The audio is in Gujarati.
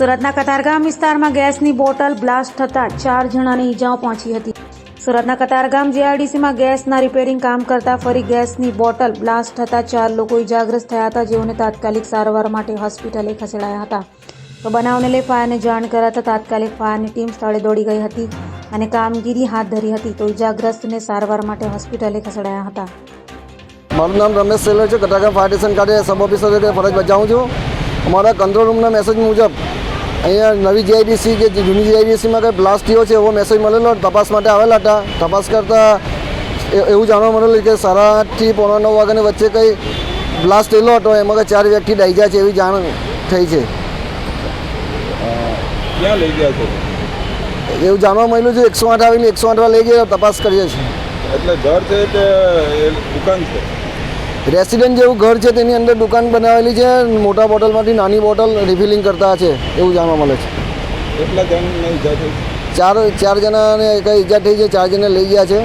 સુરતના કતારગામ વિસ્તારમાં ગેસની બોટલ બ્લાસ્ટ થતાં ચાર જણાને ઈજાઓ પહોંચી હતી. સુરતના કતારગામ જીઆરડીસીમાં ગેસના રિપેરિંગ કામ કરતા ફરી ગેસની બોટલ બ્લાસ્ટ થતાં ચાર લોકો ઈજાગ્રસ્ત થયા હતા. જેઓને તાત્કાલિક સારવાર માટે હોસ્પિટલે ખસેડાયા હતા. તો બનાવને લઈ ફાયરને જાણ કરાતા તાત્કાલિક ફાયરની ટીમ સ્થળે દોડી ગઈ હતી અને કામગીરી હાથ ધરી હતી. તો ઈજાગ્રસ્તને સારવાર માટે હોસ્પિટલે ખસેડાયા હતા. મારું નામ રમેશ સેલર છે. કટાકા ફાયર સ્ટેશન ખાતે સબ ઓફિસર તરીકે ફરજ બજાવું છું. અમારા કંટ્રોલ રૂમના મેસેજ મુજબ અહીંયા નવી જીઆઈડીસી કે જૂની જીઆઈડીસીમાં કંઈ બ્લાસ્ટ થયો છે એવો મેસેજ મળેલો તપાસ માટે આવેલા હતા. તપાસ કરતાં એવું જાણવા મળેલું કે સાડા આઠથી પોણા નવ વાગ્યાની વચ્ચે કંઈ બ્લાસ્ટ થયેલો હતો. એમાં કંઈ ચાર વ્યક્તિ ડાઈ જાય છે એવી જાણ થઈ છે. ક્યાં લઈ ગયા છો? એવું જાણવા મળ્યું છે. એકસો આઠ આવીને એકસો આઠમાં લઈ ગયા તપાસ કરીએ છીએ. એટલે ઘર છે કે દુકાન છે? રેસિડેન્ટ જેવું ઘર છે તેની અંદર દુકાન બનાવેલી છે મોટા બોટલમાંથી નાની બોટલ રિફિલિંગ કરતા છે એવું જાણવા મળે છે. કેટલા જણને ઈજા થઈ? ચાર ચાર જણાને કંઈ ઈજા થઈ છે ચાર જણને લઈ ગયા છે.